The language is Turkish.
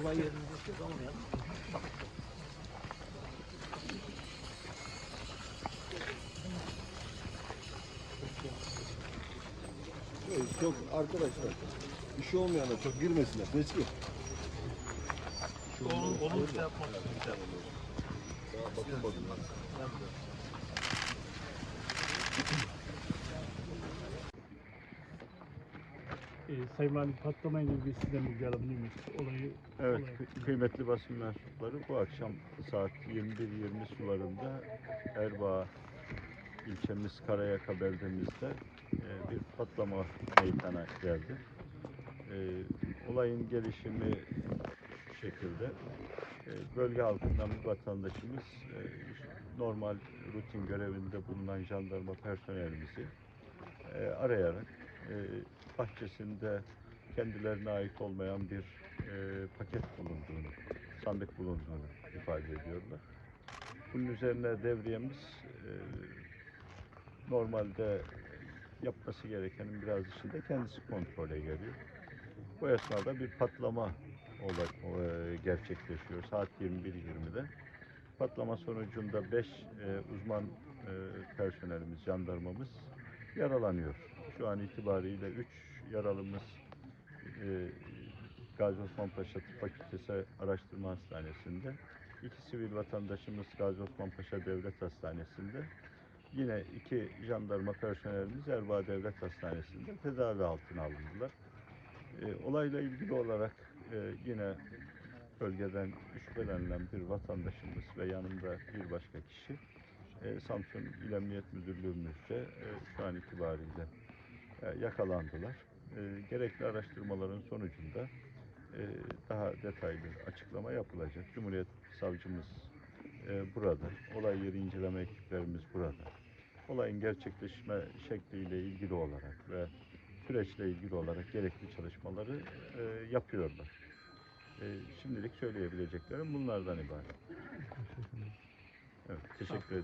Olay yerinde şey kalmayalım. Çok arkadaşlar işi olmayana çok girmesinler. Riski. Onu, onu bir şey yapmak güzel olur. Şey bakın bakın. Ee, Sayın Valim patlamayla ilgili sizden bilgi alabilir miyiz? Olayı, Evet, olay- kı- kıymetli basın mensupları bu akşam saat 21.20 sularında Erbaa ilçemiz Karayaka beldemizde e, bir patlama meydana geldi. E, olayın gelişimi şu şekilde. E, bölge halkından bir vatandaşımız e, normal rutin görevinde bulunan jandarma personelimizi e, arayarak e, bahçesinde kendilerine ait olmayan bir e, paket bulunduğunu, sandık bulunduğunu ifade ediyorlar. Bunun üzerine devriyemiz e, normalde yapması gerekenin biraz dışında kendisi kontrole geliyor. Bu esnada bir patlama olay, e, gerçekleşiyor saat 21.20'de. Patlama sonucunda 5 uzman e, personelimiz, jandarmamız yaralanıyor. Şu an itibariyle 3 yaralımız e, Gazi Osman Paşa Tıp Fakültesi Araştırma Hastanesi'nde. iki sivil vatandaşımız Gazi Osman Paşa Devlet Hastanesi'nde. Yine iki jandarma personelimiz Erbaa Devlet Hastanesi'nde tedavi altına alındılar. E, olayla ilgili olarak e, yine bölgeden şüphelenilen bir vatandaşımız ve yanında bir başka kişi e, Samsun İl Emniyet Müdürlüğümüzce e, şu an itibariyle yakalandılar. E, gerekli araştırmaların sonucunda e, daha detaylı açıklama yapılacak. Cumhuriyet Savcımız e, burada, olay yeri inceleme ekiplerimiz burada. Olayın gerçekleşme şekliyle ilgili olarak ve süreçle ilgili olarak gerekli çalışmaları e, yapıyorlar. E, şimdilik söyleyebileceklerim bunlardan ibaret. Evet, teşekkür ederim.